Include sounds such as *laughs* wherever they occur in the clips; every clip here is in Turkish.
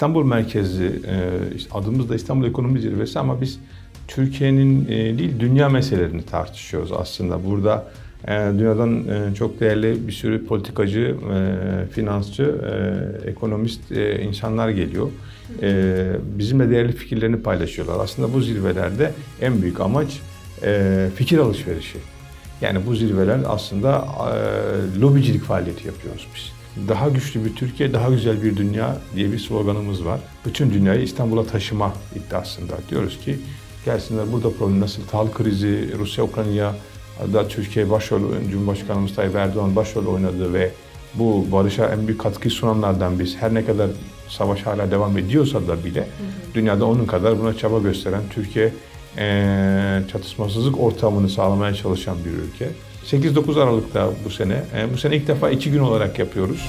İstanbul merkezli e, adımız da İstanbul Ekonomi Zirvesi ama biz Türkiye'nin e, değil dünya meselelerini tartışıyoruz aslında. Burada e, dünyadan çok değerli bir sürü politikacı, finansçı, ekonomist insanlar geliyor. Bizimle değerli fikirlerini paylaşıyorlar. Aslında bu zirvelerde en büyük amaç fikir alışverişi. Yani bu zirveler aslında e, lobicilik faaliyeti yapıyoruz biz. Daha güçlü bir Türkiye, daha güzel bir dünya diye bir sloganımız var. Bütün dünyayı İstanbul'a taşıma iddiasında. Diyoruz ki gelsinler burada problem nasıl tahıl krizi, Rusya, Ukrayna da Türkiye başrol, Cumhurbaşkanımız Tayyip Erdoğan başrol oynadı ve bu barışa en büyük katkı sunanlardan biz. Her ne kadar savaş hala devam ediyorsa da bile dünyada onun kadar buna çaba gösteren Türkiye eee, çatışmasızlık ortamını sağlamaya çalışan bir ülke. 8-9 Aralık'ta bu sene. e, bu sene ilk defa iki gün olarak yapıyoruz.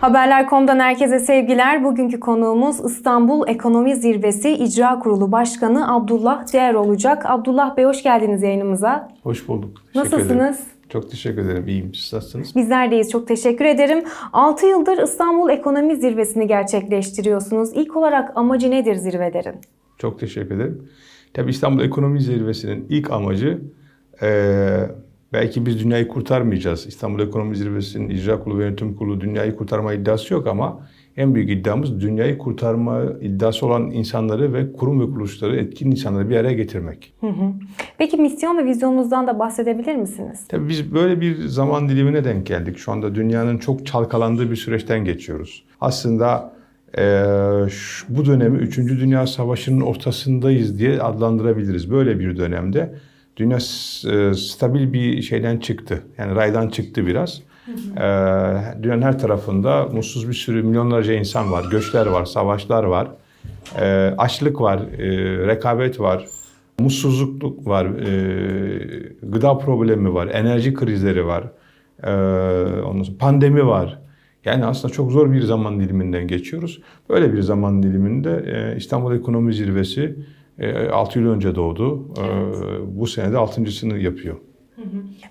Haberler.com'dan herkese sevgiler. Bugünkü konuğumuz İstanbul Ekonomi Zirvesi İcra Kurulu Başkanı Abdullah Değer olacak. Abdullah Bey hoş geldiniz yayınımıza. Hoş bulduk. Teşekkür ederim. Nasılsınız? Çok teşekkür ederim. İyiyim. Siz nasılsınız? Bizler deyiz. Çok teşekkür ederim. 6 yıldır İstanbul Ekonomi Zirvesini gerçekleştiriyorsunuz. İlk olarak amacı nedir zirvelerin? Çok teşekkür ederim. Tabii İstanbul Ekonomi Zirvesi'nin ilk amacı eee, belki biz dünyayı kurtarmayacağız. İstanbul Ekonomi Zirvesi'nin icra kurulu ve yönetim kurulu dünyayı kurtarma iddiası yok ama en büyük iddiamız dünyayı kurtarma iddiası olan insanları ve kurum ve kuruluşları, etkin insanları bir araya getirmek. Hı hı. Peki misyon ve vizyonunuzdan da bahsedebilir misiniz? Tabii biz böyle bir zaman dilimine denk geldik. Şu anda dünyanın çok çalkalandığı bir süreçten geçiyoruz. Aslında eee, şu- bu dönemi 3. Dünya Savaşı'nın ortasındayız diye adlandırabiliriz. Böyle bir dönemde dünya eee, stabil bir şeyden çıktı. Yani raydan çıktı biraz. Eee, dünyanın her tarafında mutsuz bir sürü milyonlarca insan var. Göçler var, savaşlar var. Eee, açlık var, eee, rekabet var. Mutsuzluk var, eee, gıda problemi var, enerji krizleri var, eee, ondan sonra pandemi var. Yani aslında çok zor bir zaman diliminden geçiyoruz. Böyle bir zaman diliminde eee, İstanbul Ekonomi Zirvesi 6 yıl önce doğdu. Eee, Bu sene de 6.sını yapıyor.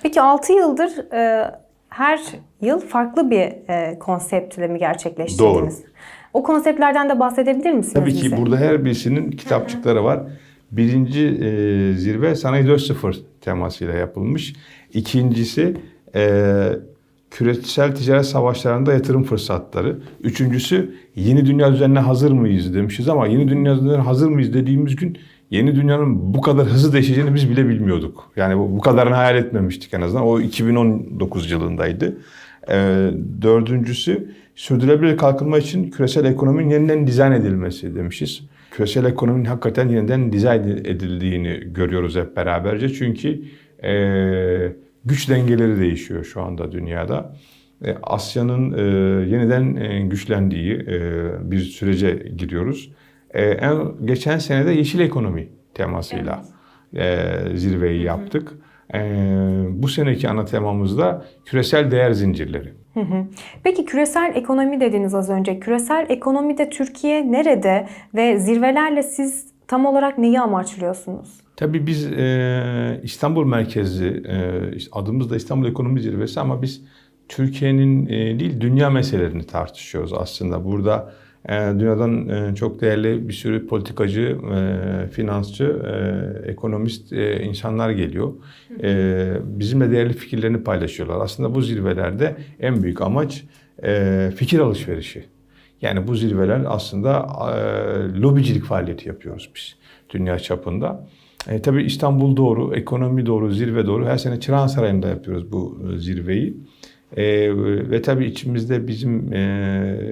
Peki 6 yıldır e, her yıl farklı bir e, konseptle mi gerçekleştirdiniz? O konseptlerden de bahsedebilir misiniz Tabii ki bize? burada her birisinin kitapçıkları var. Birinci eee, zirve Sanayi 4.0 temasıyla yapılmış. İkincisi eee, küresel ticaret savaşlarında yatırım fırsatları. Üçüncüsü yeni dünya düzenine hazır mıyız demişiz ama yeni dünya düzenine hazır mıyız dediğimiz gün yeni dünyanın bu kadar hızlı değişeceğini biz bile bilmiyorduk. Yani bu, bu kadarını hayal etmemiştik en azından. O 2019 yılındaydı. Ee, dördüncüsü sürdürülebilir kalkınma için küresel ekonominin yeniden dizayn edilmesi demişiz. Küresel ekonominin hakikaten yeniden dizayn edildiğini görüyoruz hep beraberce. Çünkü e, güç dengeleri değişiyor şu anda dünyada. E, Asya'nın e, yeniden e, güçlendiği e, bir sürece giriyoruz. E, en, geçen sene de yeşil ekonomi temasıyla e, zirveyi yaptık. E, bu seneki ana temamız da küresel değer zincirleri. Hı hı. Peki küresel ekonomi dediniz az önce. Küresel ekonomide Türkiye nerede ve zirvelerle siz tam olarak neyi amaçlıyorsunuz? Tabii biz e, İstanbul merkezli, e, adımız da İstanbul Ekonomi Zirvesi ama biz Türkiye'nin e, değil dünya meselelerini tartışıyoruz aslında. Burada e, dünyadan e, çok değerli bir sürü politikacı, e, finansçı, e, ekonomist e, insanlar geliyor. E, bizimle değerli fikirlerini paylaşıyorlar. Aslında bu zirvelerde en büyük amaç e, fikir alışverişi. Yani bu zirveler aslında e, lobicilik faaliyeti yapıyoruz biz dünya çapında. E, tabii İstanbul doğru, ekonomi doğru, zirve doğru. Her sene Çırağan Sarayı'nda yapıyoruz bu e, zirveyi. E, ve tabii içimizde bizim e,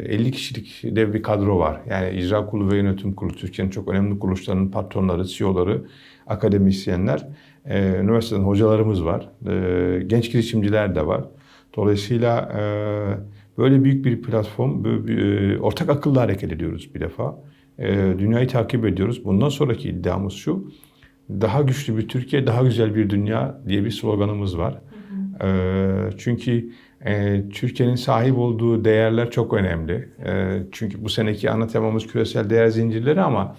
50 kişilik dev bir kadro var. Yani icra kurulu ve yönetim kurulu, Türkiye'nin çok önemli kuruluşlarının patronları, CEO'ları, akademisyenler, e, üniversiteden hocalarımız var. E, genç girişimciler de var. Dolayısıyla e, böyle büyük bir platform, böyle bir, ortak akılla hareket ediyoruz bir defa. E, dünyayı takip ediyoruz. Bundan sonraki iddiamız şu, daha güçlü bir Türkiye, daha güzel bir dünya diye bir sloganımız var. E, çünkü e, Türkiye'nin sahip olduğu değerler çok önemli. E, çünkü bu seneki ana temamız küresel değer zincirleri ama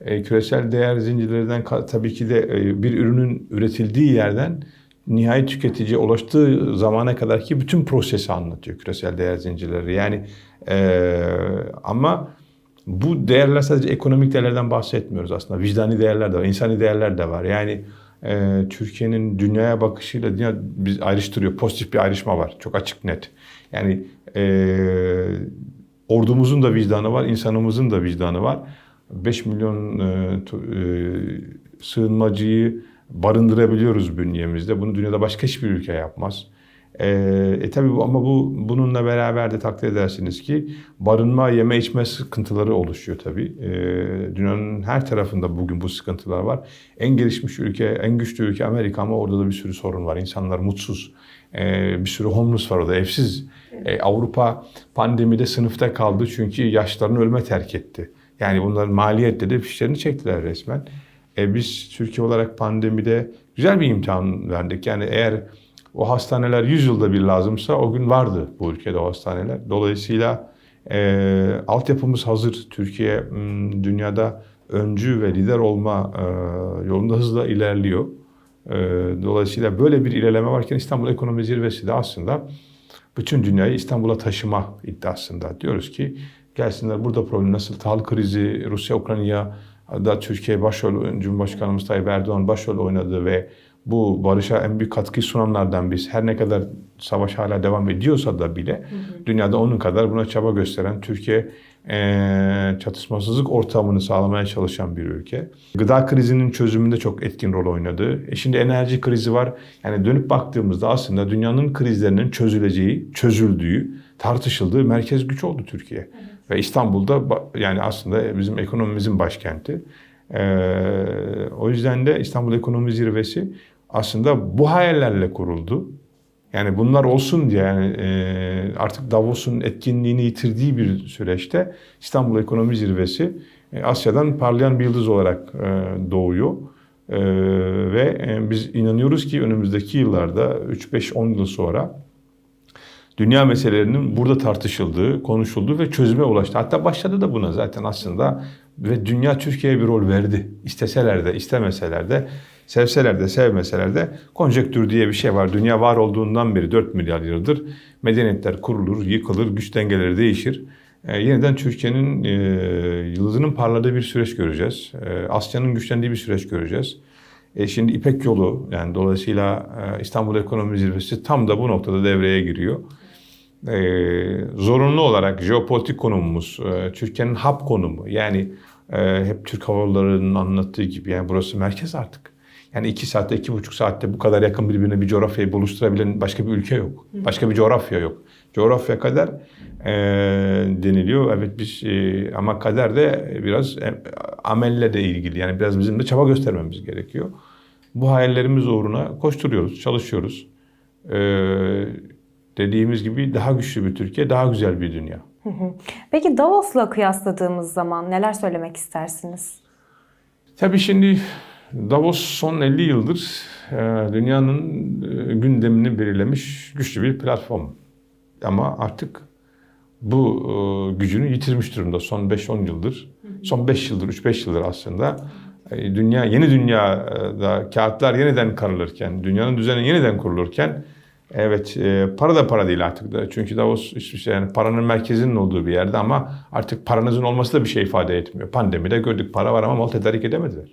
e, küresel değer zincirlerinden tabii ki de e, bir ürünün üretildiği yerden nihai tüketiciye ulaştığı zamana kadar ki bütün prosesi anlatıyor küresel değer zincirleri. Yani e, ama bu değerler sadece ekonomik değerlerden bahsetmiyoruz aslında. Vicdani değerler de var, insani değerler de var. Yani e, Türkiye'nin dünyaya bakışıyla dünya biz ayrıştırıyor. Pozitif bir ayrışma var. Çok açık net. Yani e, ordumuzun da vicdanı var, insanımızın da vicdanı var. 5 milyon e, e, sığınmacıyı barındırabiliyoruz bünyemizde. Bunu dünyada başka hiçbir ülke yapmaz. E, e tabi bu ama bu bununla beraber de takdir edersiniz ki barınma, yeme içme sıkıntıları oluşuyor tabii. E, dünyanın her tarafında bugün bu sıkıntılar var. En gelişmiş ülke, en güçlü ülke Amerika ama orada da bir sürü sorun var. İnsanlar mutsuz. E, bir sürü homeless var orada, evsiz. E, Avrupa pandemide sınıfta kaldı çünkü yaşlarını ölme terk etti. Yani bunların maliyette de fişlerini çektiler resmen. E, biz Türkiye olarak pandemide güzel bir imtihan verdik. Yani eğer o hastaneler 100 yılda bir lazımsa o gün vardı bu ülkede o hastaneler. Dolayısıyla e, altyapımız hazır. Türkiye dünyada öncü ve lider olma e, yolunda hızla ilerliyor. E, dolayısıyla böyle bir ilerleme varken İstanbul Ekonomi Zirvesi de aslında bütün dünyayı İstanbul'a taşıma iddiasında. Diyoruz ki gelsinler burada problem nasıl? Tahıl krizi, Rusya, Da Türkiye başrol, Cumhurbaşkanımız Tayyip Erdoğan başrol oynadı ve bu barışa en büyük katkı sunanlardan biz. Her ne kadar savaş hala devam ediyorsa da bile dünyada onun kadar buna çaba gösteren Türkiye eee, çatışmasızlık ortamını sağlamaya çalışan bir ülke. Gıda krizinin çözümünde çok etkin rol oynadı. E şimdi enerji krizi var. Yani dönüp baktığımızda aslında dünyanın krizlerinin çözüleceği, çözüldüğü, tartışıldığı merkez güç oldu Türkiye. Ve İstanbul'da yani aslında bizim ekonomimizin başkenti. Ee, o yüzden de İstanbul Ekonomi Zirvesi aslında bu hayallerle kuruldu. Yani bunlar olsun diye yani e, artık Davos'un etkinliğini yitirdiği bir süreçte İstanbul Ekonomi Zirvesi e, Asya'dan parlayan bir yıldız olarak e, doğuyor. Ve biz inanıyoruz ki önümüzdeki yıllarda 3-5-10 yıl sonra dünya meselelerinin burada tartışıldığı, konuşulduğu ve çözüme ulaştı. Hatta başladı da buna zaten aslında ve dünya Türkiye'ye bir rol verdi. İsteseler de, istemeseler de, sevseler de, sevmeseler de konjektür diye bir şey var. Dünya var olduğundan beri 4 milyar yıldır medeniyetler kurulur, yıkılır, güç dengeleri değişir. Ee, yeniden Türkiye'nin e, yıldızının parladığı bir süreç göreceğiz. Ee, Asya'nın güçlendiği bir süreç göreceğiz. E şimdi İpek Yolu yani dolayısıyla e, İstanbul Ekonomi Zirvesi tam da bu noktada devreye giriyor. E, zorunlu olarak jeopolitik konumumuz, e, Türkiye'nin hub konumu yani e, hep Türk Hava Yolları'nın anlattığı gibi yani burası merkez artık. Yani iki saatte, iki buçuk saatte bu kadar yakın birbirine bir coğrafyayı buluşturabilen başka bir ülke yok. Başka bir coğrafya yok. Coğrafya kader e, deniliyor. Evet biz e, ama kader de biraz e, amelle de ilgili. Yani biraz bizim de çaba göstermemiz gerekiyor. Bu hayallerimiz uğruna koşturuyoruz, çalışıyoruz. E, dediğimiz gibi daha güçlü bir Türkiye, daha güzel bir dünya. Peki Davos'la kıyasladığımız zaman neler söylemek istersiniz? Tabii şimdi Davos son 50 yıldır e, dünyanın e, gündemini belirlemiş güçlü bir platform. Ama artık bu e, gücünü yitirmiş durumda son 5-10 yıldır. Son 5 yıldır, 3-5 yıldır aslında. Dünya, yeni dünyada kağıtlar yeniden karılırken, dünyanın düzeni yeniden kurulurken Evet, e, para da para değil artık da. Çünkü Davos hiçbir şey yani paranın merkezinin olduğu bir yerde ama artık paranızın olması da bir şey ifade etmiyor. Pandemide gördük para var ama mal tedarik edemediler.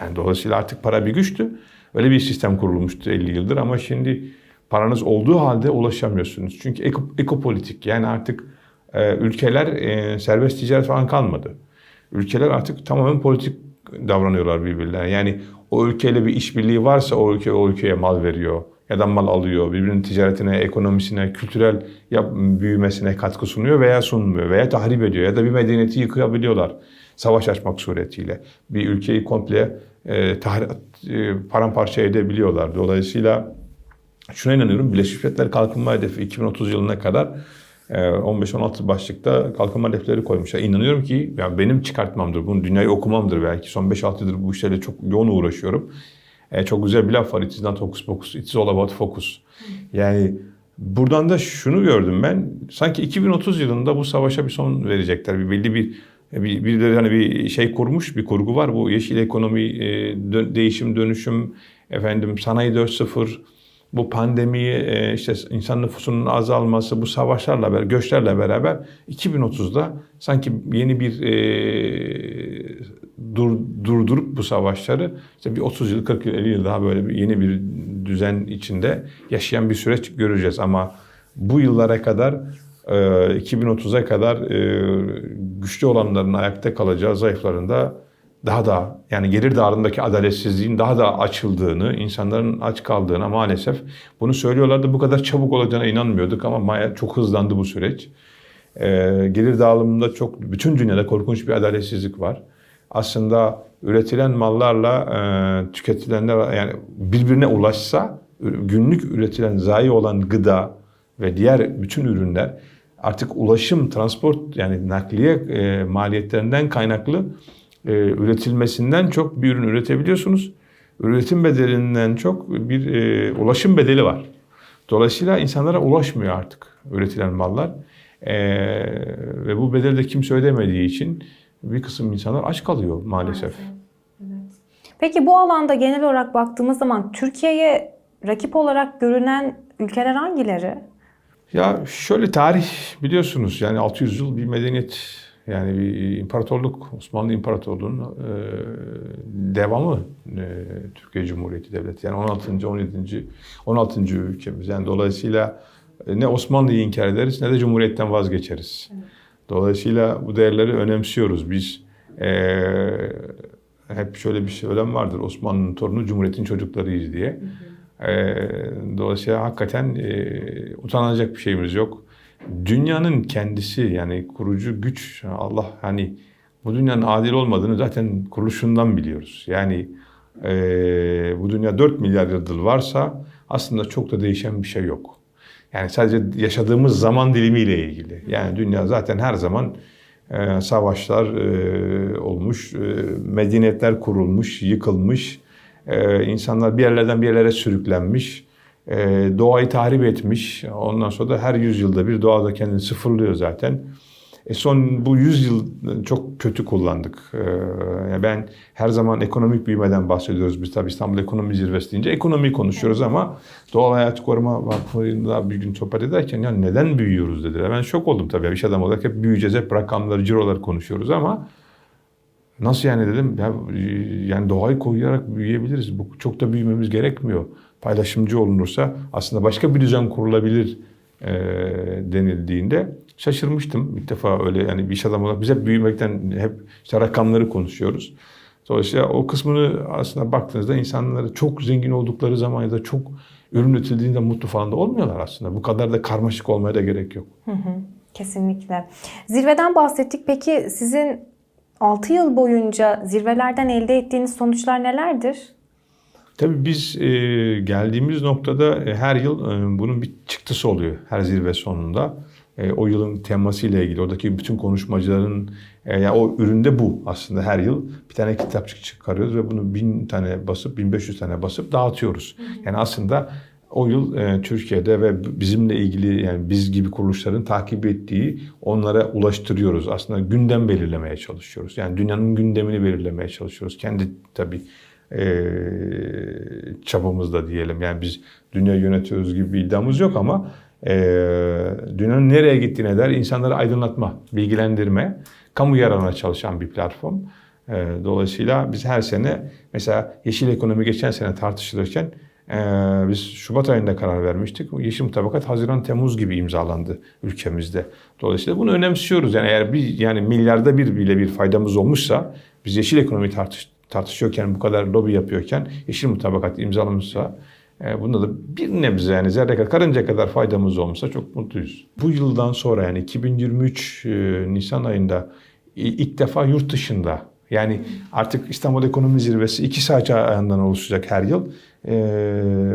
Yani dolayısıyla artık para bir güçtü. Öyle bir sistem kurulmuştu 50 yıldır ama şimdi paranız olduğu halde ulaşamıyorsunuz. Çünkü eko, ekopolitik yani artık e, ülkeler e, serbest ticaret falan kalmadı. Ülkeler artık tamamen politik davranıyorlar birbirlerine. Yani o ülkeyle bir işbirliği varsa o ülke o ülkeye mal veriyor ya mal alıyor. Birbirinin ticaretine, ekonomisine, kültürel yap, büyümesine katkı sunuyor veya sunmuyor veya tahrip ediyor ya da bir medeniyeti yıkabiliyorlar savaş açmak suretiyle. Bir ülkeyi komple e, tahri, e, paramparça edebiliyorlar. Dolayısıyla şuna inanıyorum Birleşmiş Milletler Kalkınma Hedefi 2030 yılına kadar e, 15-16 başlıkta kalkınma hedefleri koymuşlar. İnanıyorum ki yani benim çıkartmamdır, bunu dünyayı okumamdır belki. Son 5-6 yıldır bu işlerle çok yoğun uğraşıyorum. E, çok güzel bir laf var. It is not hocus pocus, it's all about focus. Yani buradan da şunu gördüm ben. Sanki 2030 yılında bu savaşa bir son verecekler. Bir belli bir bir, birileri hani bir şey kurmuş, bir kurgu var. Bu yeşil ekonomi, e, dö- değişim, dönüşüm, efendim sanayi 4.0, bu pandemiyi, e, işte insan nüfusunun azalması, bu savaşlarla beraber, göçlerle beraber 2030'da sanki yeni bir e, dur, durdurup bu savaşları işte bir 30 yıl, 40 yıl, 50 yıl daha böyle bir yeni bir düzen içinde yaşayan bir süreç göreceğiz. Ama bu yıllara kadar e, 2030'a kadar e, güçlü olanların ayakta kalacağı, zayıfların da daha da yani gelir dağılımındaki adaletsizliğin daha da açıldığını, insanların aç kaldığına maalesef bunu söylüyorlardı. Bu kadar çabuk olacağına inanmıyorduk ama çok hızlandı bu süreç. Ee, gelir dağılımında çok bütün dünyada korkunç bir adaletsizlik var. Aslında üretilen mallarla e, tüketilenler yani birbirine ulaşsa günlük üretilen zayi olan gıda ve diğer bütün ürünler artık ulaşım, transport yani nakliye e, maliyetlerinden kaynaklı e, üretilmesinden çok bir ürün üretebiliyorsunuz. Üretim bedelinden çok bir e, ulaşım bedeli var. Dolayısıyla insanlara ulaşmıyor artık üretilen mallar. E, ve bu bedeli de kimse ödemediği için bir kısım insanlar aç kalıyor maalesef. Peki bu alanda genel olarak baktığımız zaman Türkiye'ye rakip olarak görünen ülkeler hangileri? Ya şöyle tarih biliyorsunuz yani 600 yıl bir medeniyet yani bir imparatorluk Osmanlı İmparatorluğu'nun e, devamı e, Türkiye Cumhuriyeti Devleti yani 16. 17. 16. ülkemiz yani dolayısıyla e, ne Osmanlı'yı inkar ederiz ne de Cumhuriyet'ten vazgeçeriz. Dolayısıyla bu değerleri önemsiyoruz biz. E, hep şöyle bir söylem vardır Osmanlı'nın torunu Cumhuriyet'in çocuklarıyız diye. E, dolayısıyla hakikaten e, utanacak bir şeyimiz yok. Dünyanın kendisi yani kurucu güç Allah hani bu dünyanın adil olmadığını zaten kuruluşundan biliyoruz. Yani e, bu dünya 4 milyar yıl varsa aslında çok da değişen bir şey yok. Yani sadece yaşadığımız zaman dilimiyle ilgili. Yani dünya zaten her zaman e, savaşlar e, olmuş, e, medeniyetler kurulmuş, yıkılmış, e, insanlar bir yerlerden bir yerlere sürüklenmiş, e, doğayı tahrip etmiş. Ondan sonra da her yüzyılda bir doğa da kendini sıfırlıyor zaten. E son bu 100 yıl çok kötü kullandık. Yani ben her zaman ekonomik büyümeden bahsediyoruz. Biz tabii İstanbul Ekonomi Zirvesi deyince ekonomiyi konuşuyoruz ama Doğal Hayat Koruma Vakfı'nda bir gün sohbet ederken ya neden büyüyoruz dediler. Ben şok oldum tabii. Bir iş adamı olarak hep büyüyeceğiz, hep rakamları, ciroları konuşuyoruz ama nasıl yani dedim. Ya, yani doğayı koruyarak büyüyebiliriz. Bu çok da büyümemiz gerekmiyor. Paylaşımcı olunursa aslında başka bir düzen kurulabilir e, denildiğinde şaşırmıştım. İlk defa öyle yani bir iş adamı olarak biz hep büyümekten hep işte rakamları konuşuyoruz. Dolayısıyla o kısmını aslında baktığınızda insanları çok zengin oldukları zaman ya da çok ürün üretildiğinde mutlu falan da olmuyorlar aslında. Bu kadar da karmaşık olmaya da gerek yok. Hı hı, kesinlikle. Zirveden bahsettik. Peki sizin 6 yıl boyunca zirvelerden elde ettiğiniz sonuçlar nelerdir? Tabii biz e, geldiğimiz noktada e, her yıl e, bunun bir çıktısı oluyor her zirve sonunda. E, o yılın temasıyla ilgili oradaki bütün konuşmacıların e, yani o üründe bu aslında her yıl bir tane kitapçık çıkarıyoruz ve bunu bin tane basıp 1500 tane basıp dağıtıyoruz. Yani aslında o yıl e, Türkiye'de ve bizimle ilgili yani biz gibi kuruluşların takip ettiği onlara ulaştırıyoruz. Aslında gündem belirlemeye çalışıyoruz. Yani dünyanın gündemini belirlemeye çalışıyoruz. Kendi tabii e, çabamızda diyelim. Yani biz dünya yönetiyoruz gibi bir iddiamız yok ama e, dünyanın nereye gittiğine dair insanları aydınlatma, bilgilendirme, kamu yararına çalışan bir platform. E, dolayısıyla biz her sene mesela yeşil ekonomi geçen sene tartışılırken e, biz Şubat ayında karar vermiştik. Yeşil mutabakat Haziran Temmuz gibi imzalandı ülkemizde. Dolayısıyla bunu önemsiyoruz. Yani eğer bir yani milyarda bir bile bir faydamız olmuşsa biz yeşil ekonomi tartış, tartışıyorken bu kadar lobi yapıyorken yeşil mutabakat imzalamışsa bunda da bir nebze yani zerre kadar karınca kadar faydamız olmuşsa çok mutluyuz. Bu yıldan sonra yani 2023 e, Nisan ayında ilk defa yurt dışında yani artık İstanbul Ekonomi Zirvesi iki saat ayağından oluşacak her yıl. E,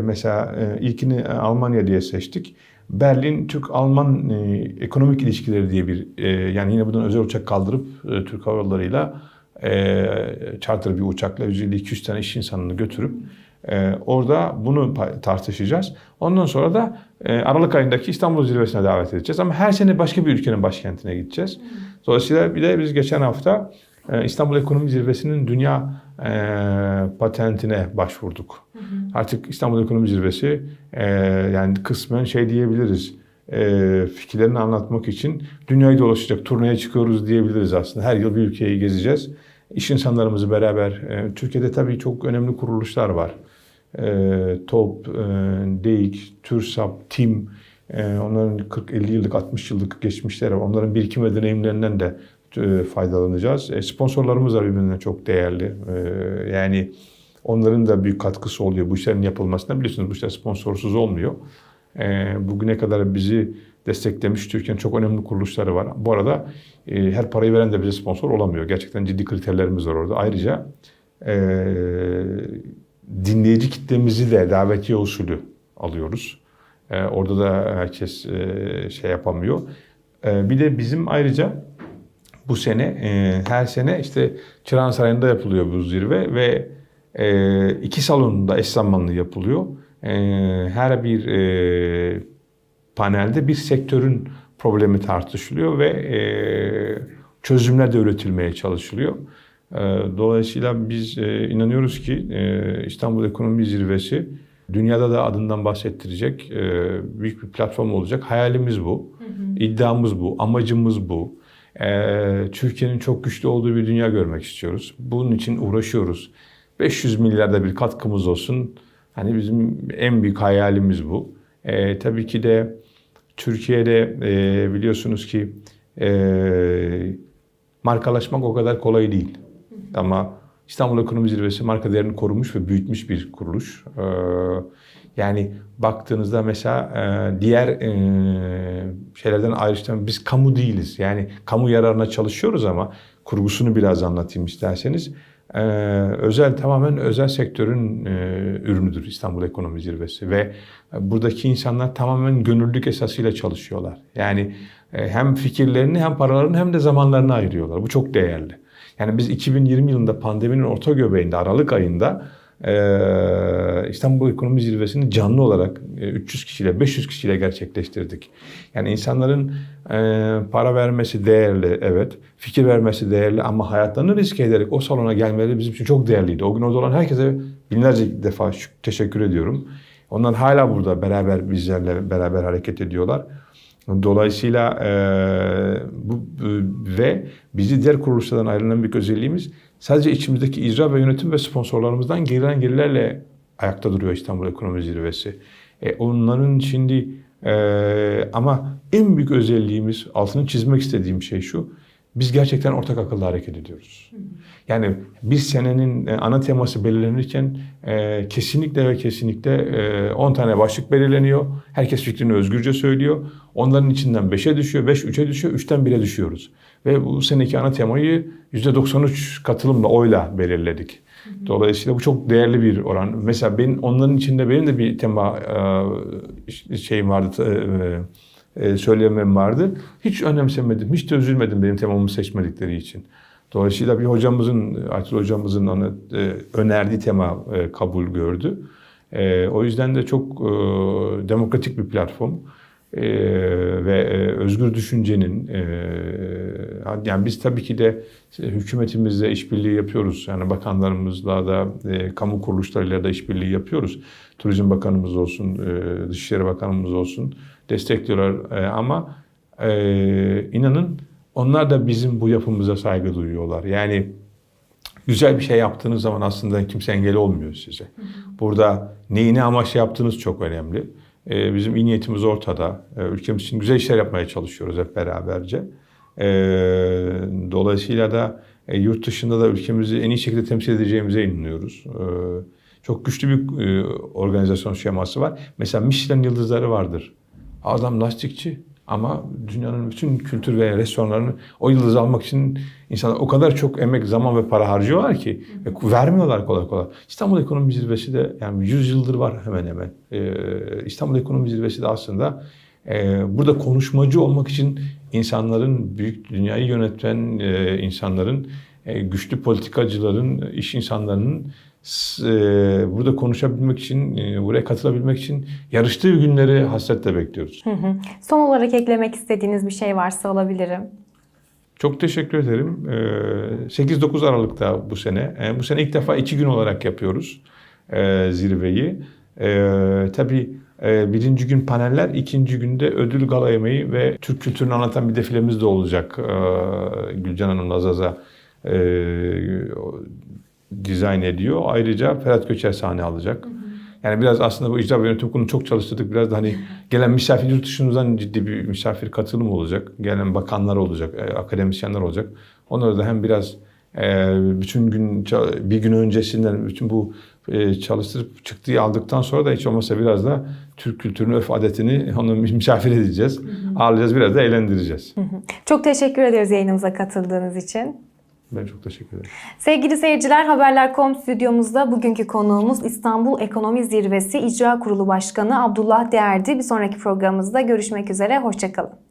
mesela e, ilkini Almanya diye seçtik. Berlin Türk-Alman e, ekonomik ilişkileri diye bir e, yani yine buradan özel uçak kaldırıp e, Türk Hava Yolları'yla e, charter bir uçakla 150-200 tane iş insanını götürüp e, orada bunu tartışacağız. Ondan sonra da e, Aralık ayındaki İstanbul Zirvesi'ne davet edeceğiz. Ama her sene başka bir ülkenin başkentine gideceğiz. Dolayısıyla bir de biz geçen hafta e, İstanbul Ekonomi Zirvesi'nin dünya e, patentine başvurduk. Artık İstanbul Ekonomi Zirvesi e, yani kısmen şey diyebiliriz. E, fikirlerini anlatmak için dünyayı dolaşacak turneye çıkıyoruz diyebiliriz aslında. Her yıl bir ülkeyi gezeceğiz. İş insanlarımızı beraber, Türkiye'de tabii çok önemli kuruluşlar var. E, TOP, e, DEİK, TÜRSAP, TİM, e, onların 40-50 yıllık, 60 yıllık geçmişleri var. Onların birikim ve deneyimlerinden de e, faydalanacağız. Sponsorlarımız da birbirinden çok değerli. Yani onların da büyük katkısı oluyor bu işlerin yapılmasına. Biliyorsunuz bu işler sponsorsuz olmuyor. Bugüne kadar bizi desteklemiş Türkiye'nin çok önemli kuruluşları var. Bu arada her parayı veren de bize sponsor olamıyor. Gerçekten ciddi kriterlerimiz var orada. Ayrıca dinleyici kitlemizi de davetiye usulü alıyoruz. E, orada da herkes e, şey yapamıyor. E, bir de bizim ayrıca bu sene e, her sene işte Çırağan Sarayı'nda yapılıyor bu zirve ve e, iki salonunda eş zamanlı yapılıyor. E, her bir e, panelde bir sektörün problemi tartışılıyor ve e, çözümler de üretilmeye çalışılıyor. E, dolayısıyla biz e, inanıyoruz ki e, İstanbul Ekonomi Zirvesi dünyada da adından bahsettirecek e, büyük bir platform olacak. Hayalimiz bu, iddiamız bu, amacımız bu. E, Türkiye'nin çok güçlü olduğu bir dünya görmek istiyoruz. Bunun için uğraşıyoruz. 500 milyarda bir katkımız olsun. Hani bizim en büyük hayalimiz bu. E, tabii ki de Türkiye'de e, biliyorsunuz ki e, markalaşmak o kadar kolay değil. Ama İstanbul Ekonomi Zirvesi marka değerini korumuş ve büyütmüş bir kuruluş. E, yani baktığınızda mesela e, diğer e, şeylerden ayrıştıran biz kamu değiliz. Yani kamu yararına çalışıyoruz ama kurgusunu biraz anlatayım isterseniz. Ee, özel tamamen özel sektörün e, ürünüdür İstanbul Ekonomi Zirvesi ve buradaki insanlar tamamen gönüllülük esasıyla çalışıyorlar. Yani hem fikirlerini hem paralarını hem de zamanlarını ayırıyorlar. Bu çok değerli. Yani biz 2020 yılında pandeminin orta göbeğinde Aralık ayında e, İstanbul Ekonomi Zirvesi'ni canlı olarak e, 300 kişiyle 500 kişiyle gerçekleştirdik. Yani insanların e, para vermesi değerli evet, fikir vermesi değerli ama hayatlarını riske ederek o salona gelmeleri bizim için çok değerliydi. O gün orada olan herkese binlerce defa teşekkür ediyorum. Onlar hala burada beraber bizlerle beraber hareket ediyorlar. Dolayısıyla e, bu bu- ve bizi diğer kuruluşlardan ayrılan bir özelliğimiz sadece içimizdeki icra ve yönetim ve sponsorlarımızdan gelen gelirlerle ayakta duruyor İstanbul Ekonomi Zirvesi. E, onların şimdi e, ama en büyük özelliğimiz altını çizmek istediğim şey şu. Biz gerçekten ortak akıllı hareket ediyoruz. Yani bir senenin e, ana teması belirlenirken e, kesinlikle ve kesinlikle e, 10 tane başlık belirleniyor. Herkes fikrini özgürce söylüyor. Onların içinden 5'e düşüyor, 5 3'e düşüyor, 3'ten 1'e düşüyoruz. Ve bu seneki ana temayı %93 katılımla, oyla belirledik. Dolayısıyla bu çok değerli bir oran. Mesela benim onların içinde benim de bir tema e, şeyim vardı, e, e, söylemem vardı. Hiç önemsemedim, hiç de üzülmedim benim temamı seçmedikleri için. Dolayısıyla bir hocamızın, Aytül hocamızın ona e, önerdiği tema e, kabul gördü. E, o yüzden de çok e, demokratik bir platform. E, ve e, özgür düşüncenin e, yani biz tabii ki de hükümetimizle işbirliği yapıyoruz. Yani bakanlarımızla da e, kamu kuruluşlarıyla da işbirliği yapıyoruz. Turizm Bakanımız olsun, e, Dışişleri Bakanımız olsun destekliyorlar e, ama e, inanın onlar da bizim bu yapımıza saygı duyuyorlar. Yani güzel bir şey yaptığınız zaman aslında kimse engel olmuyor size. Burada neyi ne amaçla yaptığınız çok önemli. Ee, bizim iyi niyetimiz ortada. Ee, ülkemiz için güzel işler yapmaya çalışıyoruz hep beraberce. Ee, dolayısıyla da e, yurt dışında da ülkemizi en iyi şekilde temsil edeceğimize inanıyoruz. Ee, çok güçlü bir e, organizasyon şeması var. Mesela Michelin yıldızları vardır. Adam lastikçi ama dünyanın bütün kültür ve restoranlarını o yıldızı almak için insanlar o kadar çok emek, zaman ve para harcıyorlar ki ve vermiyorlar kolay kolay. İstanbul Ekonomi Zirvesi de yani 100 yıldır var hemen hemen. Ee, İstanbul Ekonomi Zirvesi de aslında e, burada konuşmacı olmak için insanların, büyük dünyayı yöneten e, insanların, e, güçlü politikacıların, iş insanlarının burada konuşabilmek için, e, buraya katılabilmek için yarıştığı günleri hasretle bekliyoruz. Hı hı. Son olarak eklemek istediğiniz bir şey varsa alabilirim. Çok teşekkür ederim. Ee, 8-9 Aralık'ta bu sene. Bu sene ilk defa iki gün olarak yapıyoruz. e, zirveyi. E, tabii e, birinci gün paneller, ikinci günde ödül gala yemeği ve Türk kültürünü anlatan bir defilemiz de olacak. E, Gülcan Hanım Lazaza e, dizayn ediyor. Ayrıca Ferhat Göçer sahne alacak. Yani biraz aslında bu icra ve yönetim kurulunu çok çalıştırdık. Biraz da hani gelen misafir yurt dışımızdan ciddi bir misafir katılım olacak. Gelen bakanlar olacak, e, akademisyenler olacak. Onları da hem biraz e, bütün gün bir gün öncesinden bütün bu e, çalıştırıp çıktığı aldıktan sonra da hiç olmazsa biraz da Türk kültürünü, örf adetini *laughs* onu misafir edeceğiz. Ağırlayacağız, biraz da eğlendireceğiz. Çok teşekkür ederiz yayınımıza katıldığınız için. Ben çok teşekkür ederim. Sevgili seyirciler Haberler.com stüdyomuzda bugünkü konuğumuz İstanbul Ekonomi Zirvesi İcra Kurulu Başkanı Abdullah Değerdi. Bir sonraki programımızda görüşmek üzere. Hoşçakalın.